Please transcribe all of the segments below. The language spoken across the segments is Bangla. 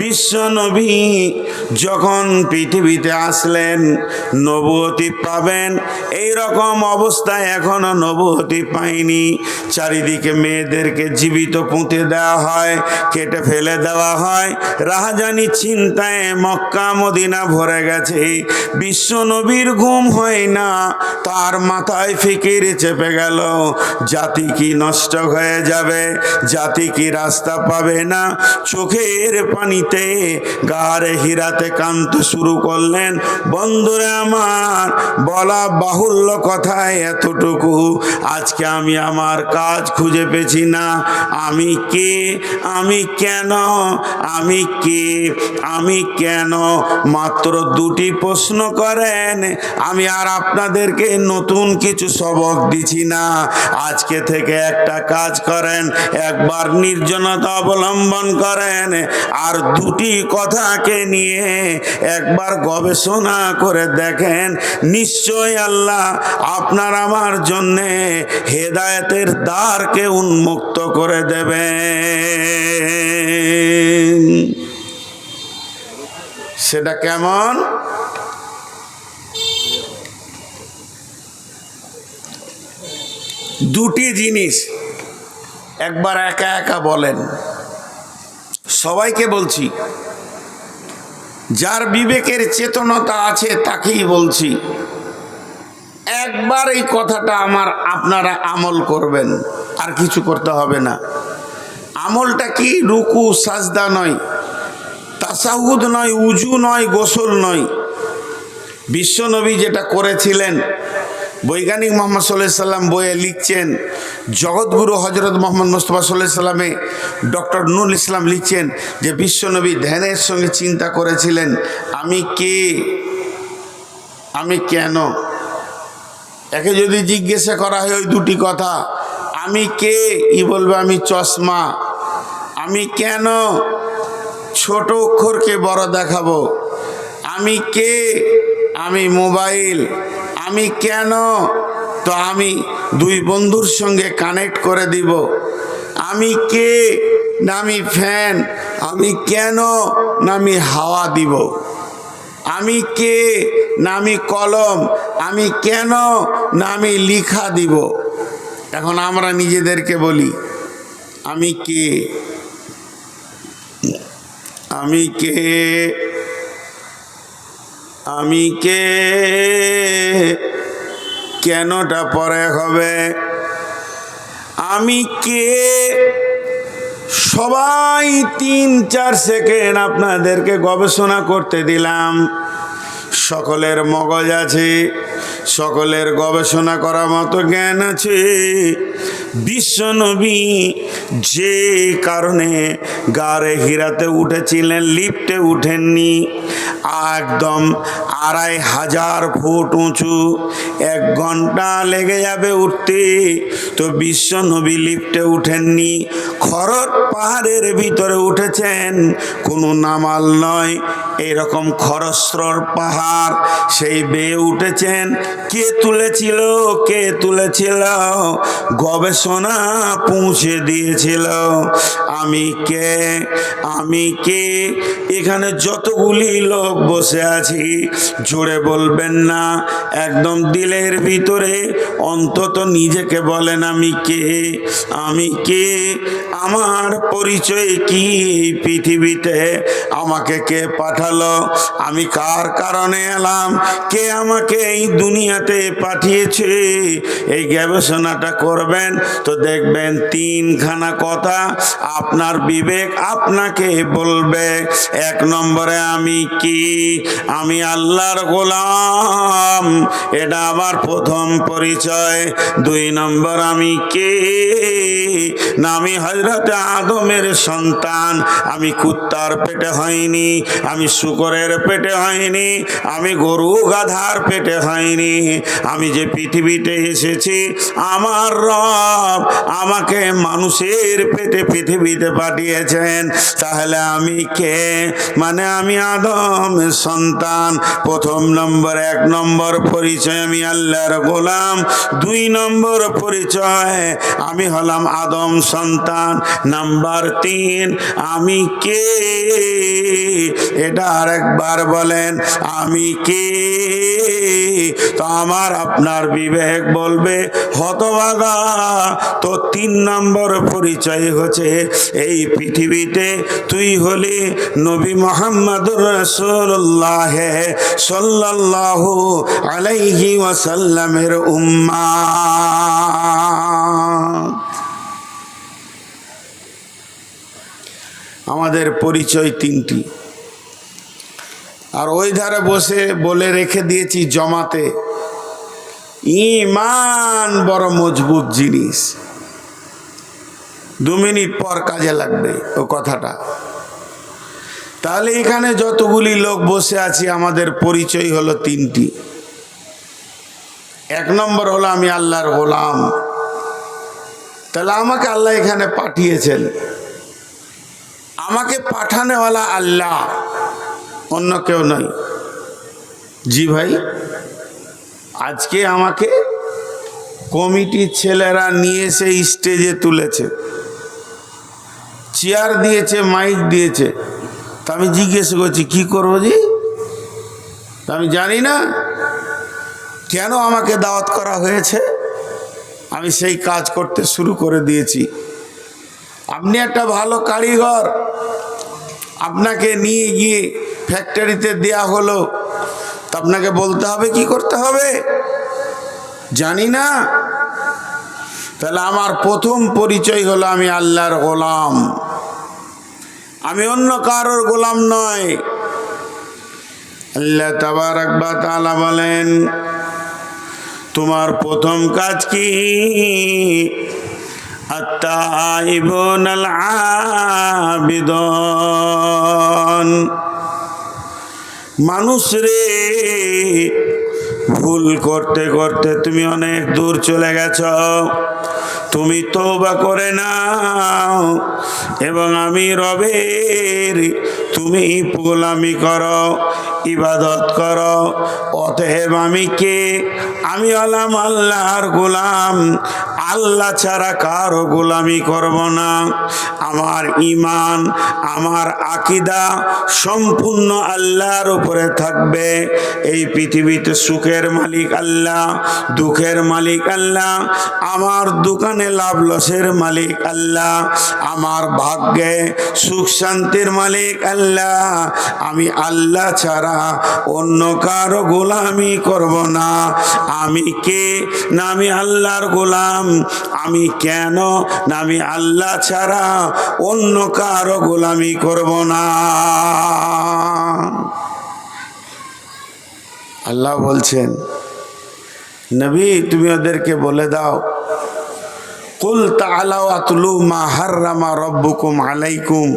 বিশ্ব নবী যখন পৃথিবীতে আসলেন নবতী পাবেন। এই রকম অবস্থায় এখনও নবতী পাইনি চারিদিকে মেয়েদেরকে জীবিত পুঁতে দেওয়া হয়, কেটে ফেলে দেওয়া হয়। রাহাজানি চিন্তায় মক্কা, মদিনা ভরে গেছে। বিশ্ব নবীর ঘুম হয় না, তার মাথায় ফিকির চেপে গেল। জাতি কি নষ্ট হয়ে যাবে? জাতি কি রাস্তা পাবে না? চোখের পানিতে গাড়ে হীরাতে কান্ত শুরু করলেন। বন্ধুরে আমার, বলা বাহুল্য কথায় এতটুকু, আজকে আমি আমার কাজ খুঁজে পেছি না। আমি কে? আমি কেন? আমি কে? আমি কেন? মাত্র দুটি প্রশ্ন করেন। আমি আর আপনাদেরকে নতুন কিছু সবক দিছি না। আজকে থেকে একটা কাজ করেন, একবার নির্জনতা অবলম্বন করেন, আর দুটি কথাকে নিয়ে একবার গবেষণা করে দেখেন, নিশ্চয় আল্লাহ আপনার আমার জন্যে হেদায়েতের দ্বারকে উন্মুক্ত করে দেবেন। সেটা কেমন? দুটি জিনিস একবার একা একা বলেন। সবাইকে বলছি, যার বিবেকের চেতনতা আছে তাকেই বলছি, একবার এই কথাটা আমার আপনারা আমল করবেন, আর কিছু করতে হবে না। আমলটা কি? রুকু, সাজদা নয়, তাসাহুদ নয়, উজু নয়, গোসল নয়। বিশ্বনবী যেটা করেছিলেন বৈজ্ঞানিক মোহাম্মদ সাল্লাহ সাল্লাম বইয়ে লিখছেন, জগৎগুরু হজরত মোহাম্মদ মুস্তফা সাল্লাহ সাল্লামে ডক্টর নুল ইসলাম লিখছেন যে বিশ্বনবী ধ্যানের সঙ্গে চিন্তা করেছিলেন, আমি কে? আমি কেন? একে যদি জিজ্ঞাসা করা হয় ওই দুটি কথা, আমি কে? ই বলবে, আমি চশমা। আমি কেন? ছোট অক্ষরকে বড় দেখাবো। আমি কে? আমি মোবাইল। আমি কেন? তো আমি দুই বন্ধুর সঙ্গে কানেক্ট করে দিব। আমি কে? নামি ফ্যান আমি কেন? নামি হাওয়া দিব। আমি কে? নামি কলম। আমি কেন? নামি লিখা দিব। এখন আমরা নিজেদেরকে বলি, আমি কে? আমি কে? আমি কে? কেনটা পরে হবে? আমি কে? সবাই তিন, চার সেকেন্ড আপনাদেরকে গবেষণা করতে দিলাম। সকলের মগজ আছে, সকলের গবেষণা করার মতো জ্ঞান আছে। বিশ্বনবী যে কারণে গাড়ে হীরাতে উঠেছিলেন, লিফটে উঠেননি। একদম আড়াই হাজার ফুট উঁচু, এক ঘণ্টা লেগে যাবে উঠতে। তো বিশ্বনবী লিফটে উঠেননি। খরট পাহাড়ের ভিতরে উঠেছেন, কোনো নামাল নয়। এরকম খরস্রর পাহাড়, সেই বেয়ে উঠেছেন। কে তুলেছিল? কে তুলেছিল? গবেষণা পৌঁছে দিয়েছিল। আমি কে? আমি কে? এখানে যতগুলি লোক বসে আছি, জোরে বলবেন না। একদম দিলের ভিতরে অন্তত নিজেকে বলেন আমি কে? আমি কে? আমার পরিচয় কি? এই পৃথিবীতে আমাকে কে পাঠালো? আমি কার কারণে এলাম? কে আমাকে এই দুনিয়াতে পাঠিয়েছে? এই গবেষণাটা করবেন তো দেখবেন তিনখানা কথা আপনার বিবেক আপনাকে বলবে। এক নম্বরে আমি কি? আমি আল্লাহর গোলাম। এটা আমার প্রথম পরিচয়। দুই নম্বর আমি কে? না, আমি হজরতে আদমের সন্তান। আমি কুত্তার পেটে হয়নি, আমি শুকরের পেটে হয়নি, আমি গরু গাধার পেটে হয়নি। আমি যে পৃথিবীতে এসেছি, আমার রব আমাকে মানুষের পেটে পৃথিবীতে পাঠিয়েছেন। তাহলে আমি কে? মানে আমি আদম সন্তান। প্রথম নম্বর, এক নম্বর পরিচয় আমি আল্লাহর গোলাম। দুই নম্বর পরিচয় আমি হলাম আদম সন্তান। নাম্বার তিন, আমি কে? এটা আরেকবার বলেন, আমি কে? তো আমার আপনার বিবেক বলবে, হতভাগা। তো তিন নম্বর পরিচয় হচ্ছে, এই পৃথিবীতে তুই হলি নবী মোহাম্মদুর রসুল্লাহ সাল্লাল্লাহু আলাইহি ওয়াসাল্লামের উম্মা। আমাদের পরিচয় তিনটি। আর ওই ধারে বসে বলে রেখে দিয়েছি জমাতে, ইমান বড় মজবুত জিনিস। দু মিনিট পর কাজে লাগবে ও কথাটা। তাহলে এখানে যতগুলি লোক বসে আছি, আমাদের পরিচয় হলো তিনটি। এক নম্বর হলো আমি আল্লাহর গোলাম। তাহলে আমাকে আল্লাহ এখানে পাঠিয়েছেন। আমাকে পাঠানেওয়ালা আল্লাহ। অন্য কেউ নয়। জি ভাই, আজকে আমাকে কমিটির ছেলেরা নিয়ে এসে স্টেজে তুলেছে। চেয়ার দিয়েছে, মাইক দিয়েছে। তা আমি জিজ্ঞেস করছি, কি করব জি? আমি জানি না, কেন আমাকে দাওয়াত করা হয়েছে? আমি সেই কাজ করতে শুরু করে দিয়েছি। আপনি একটা ভালো কারিগর। আপনাকে নিয়ে গিয়ে ফ্যাক্টরিতে দেয়া হলো, তা আপনাকে বলতে হবে, কি করতে হবে? জানি না। তাহলে আমার প্রথম পরিচয় হলো আমি আল্লাহর গোলাম। আমি অন্য কারোর গোলাম নয়। আল্লাহ তাবারাক বা তাআলা বলেন, তোমার প্রথম কাজ কি? আল আবিদন। মানুষ রে, ভুল করতে করতে তুমি অনেক দূর চলে গেছ। তুমি তৌবা করে নাও এবং আমি রবের, তুমি গোলামি করো, ইবাদত করো। অতএব আমি কে? আমি আলাম আল্লাহর গোলাম। আল্লাহ ছাড়া কারও গোলামি করব না। আমার ইমান আমার আকিদা সম্পূর্ণ আল্লাহর উপরে থাকবে। এই পৃথিবীতে সুখের মালিক আল্লাহ, দুঃখের মালিক আল্লাহ, আমার দোকানে লাভ লসের মালিক আল্লাহ, আমার ভাগ্যে সুখ শান্তির মালিক আল্লাহ। আমি আল্লাহ ছাড়া অন্য কারও গোলামি করব না। আমি কে? না, আমি আল্লাহর গোলাম। আমি কেন? আমি আল্লাহ ছাড়া অন্য কারও গোলামি করব না। আল্লাহ বলছেন, নবী, তুমি ওদেরকে বলে দাও, কুল তালাও আতলু মা হাররামা রব্বুকুম আলাইকুম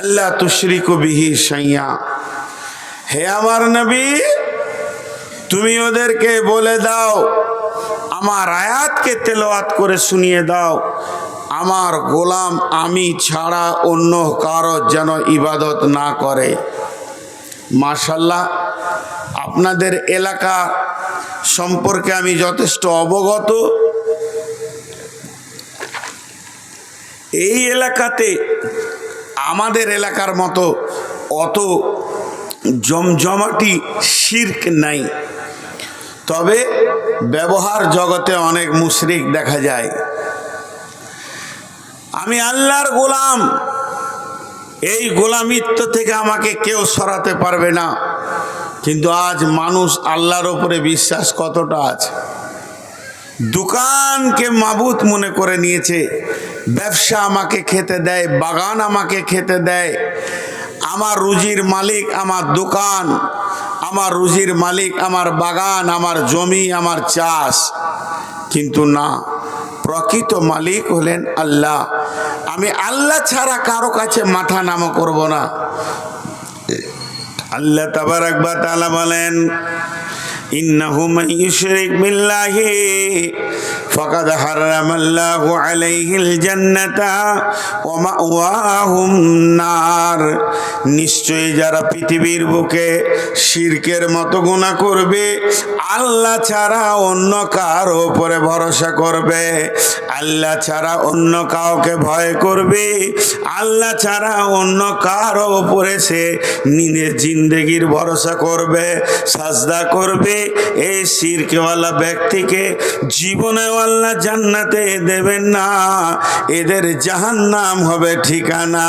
আল্লাহ তুশরিকু বিহি সাইয়া হে আমার নবী, তুমি ওদেরকে বলে দাও, আমার আয়াতকে তেলাওয়াত করে শুনিয়ে দাও। আমার গোলাম আমি ছাড়া অন্য কারও যেন ইবাদত না করে। মাশাল্লাহ আপনাদের এলাকা সম্পর্কে আমি যথেষ্ট অবগত। এই এলাকাতে, আমাদের এলাকার মতো অত জমজমাটি শির্ক নাই। তবে ব্যবহার জগতে অনেক মুশরিক দেখা যায়। আমি আল্লাহর গোলাম। এই গোলামিত্ব থেকে আমাকে কেউ সরাতে পারবে না। কিন্তু আজ মানুষ আল্লাহর ওপরে বিশ্বাস কতটা আছে? দোকানকে মাবুত মনে করে নিয়েছে। ব্যবসা আমাকে খেতে দেয়, বাগান আমাকে খেতে দেয়। আমার রুজির মালিক, আমার দোকান। আমার রুজির মালিক, আমার বাগান, আমার জমি, আমার চাষ। কিন্তু না, প্রকৃত মালিক হলেন আল্লাহ। আমি আল্লাহ ছাড়া কারও কাছে মাথা নামা করব না। আল্লাহ তাবার একবার তালা বলেন ইন্নাহুম ইউশরিক বিল্লাহি। فقد حرم الله عليه الجنة ومأواهم النار নিশ্চয়ই যারা পৃথিবীর বুকে শিরকের মতো গুণা করবে আল্লাহ ছাড়া অন্য কার উপরে ভরসা করবে আল্লাহ ছাড়া অন্য কাউকে ভয় করবে আল্লাহ ছাড়া অন্য কার উপরে সে নিজের জিন্দগির ভরসা করবে সাজদা করবে এই শিরকেওয়ালা ব্যক্তিকে জীবনে আল্লাহ জান্নাতে দেবেন না। এদের জাহান্নাম হবে ঠিকানা।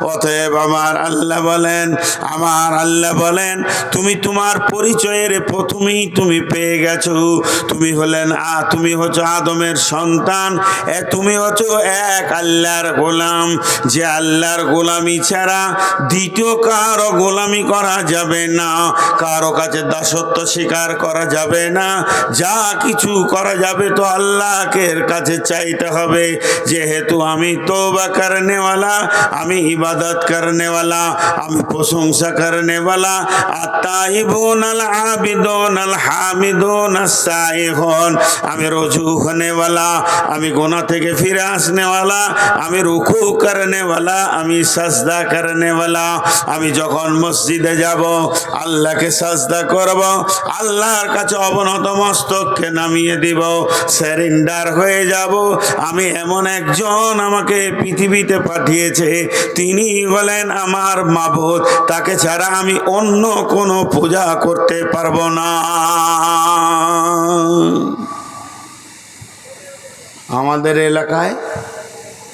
অতএব আমার আল্লাহ বলেন, আমার আল্লাহ বলেন, তুমি তোমার পরিচয়ের প্রথমেই তুমি পেয়ে গেছো। তুমি হলেন আ, তুমি হচ্ছ আদমের সন্তান। এ, তুমি হচ্ছ এক আল্লাহর গোলাম। যে আল্লাহর গোলামি ছাড়া দ্বিতীয় কারও গোলামি করা যাবে না। কারও কাছে দাসত্ব স্বীকার করা যাবে না। যা কিছু করা যাবে তো আল্লাহকে কাছে চাইতে হবে, যেহেতু আমি তোবা করনেওয়ালা, আমি ইবাদত করনেওয়ালা, আমি প্রশংসা করনেওয়ালা। আত্মাইবুন আল আবিদুন আল হামিদুন আমি রজু হনেওয়ালা, আমি গোনা থেকে ফিরে আসনেওয়ালা, আমি রুকু করনেওয়ালা, আমি সাজদা করনেওয়ালা, আমি যখন মসজিদে যাব, আল্লাহকে সাজদা করব, আল্লাহর কাছে অবনত মস্তককে নামিয়ে দিব স্যারেন্ডার হয়ে যাব। আমি এমন একজন আমাকে পৃথিবীতে পাঠিয়েছে। তিনি বলেন আমার মাবুদ। তাকে ছাড়া আমি অন্য কোনো পূজা করতে পারব না। আমাদের এলাকায়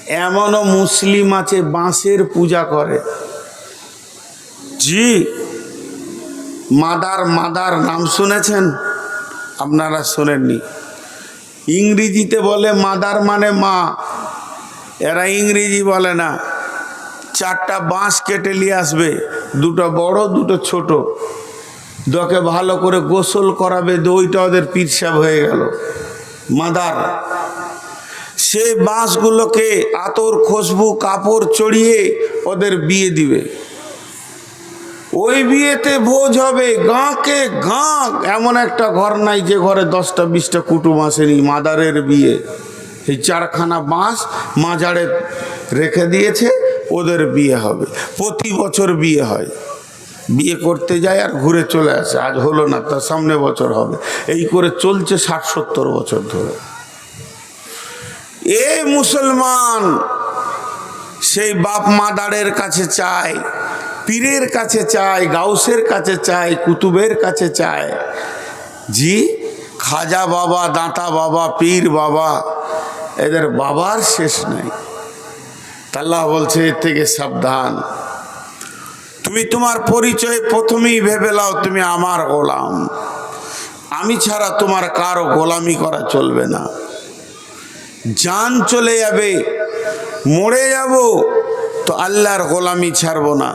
এমনও মুসলিম আছে, বাঁশের পূজা করে। জি, মাদার মাদার নাম শুনেছেন? আপনারা শোনেননি। ইংরেজিতে বলে মাদার মানে মা। এরা ইংরেজি বলে না। চারটা বাঁশ কেটে নিয়ে আসবে। দুটো বড়, দুটো ছোট। দকে ভালো করে গোসল করাবে দইটা ওদের পিরসাব হয়ে গেল। মাদার। সেই বাঁশগুলোকে আতর খুশবু কাপড় চড়িয়ে ওদের বিয়ে দিবে। ওই বিয়েতে ভোজ হবে, গাঁকে গাঁ এমন একটা ঘর নাই যে ঘরে দশটা, বিশটা কুটুম আসেনি, মাদারের বিয়ে। এই চারখানা বাঁশ মাজারে রেখে দিয়েছে, ওদের বিয়ে হবে। প্রতি বছর বিয়ে হয়। বিয়ে করতে যায় আর ঘুরে চলে আসে। আজ হলো না তার সামনে বছর হবে। এই করে চলছে ষাট, সত্তর বছর ধরে। এ মুসলমান, সেই বাপ মাদারের কাছে চায় পীরের কাছে চায়, গাউসের কাছে চায়, কুতুবের কাছে চায়। জি, খাজা বাবা, দাঁতা বাবা, পীর বাবা, এদের বাবার শেষ নেই। আল্লাহ বলছে, এর থেকে সাবধান। তুমি তোমার পরিচয় প্রথমেই ভেবে লাও তুমি আমার গোলাম। আমি ছাড়া তোমার কারও গোলামি করা চলবে না। জান চলে যাবে, মরে যাব, তো আল্লাহর গোলামি ছাড়বো না।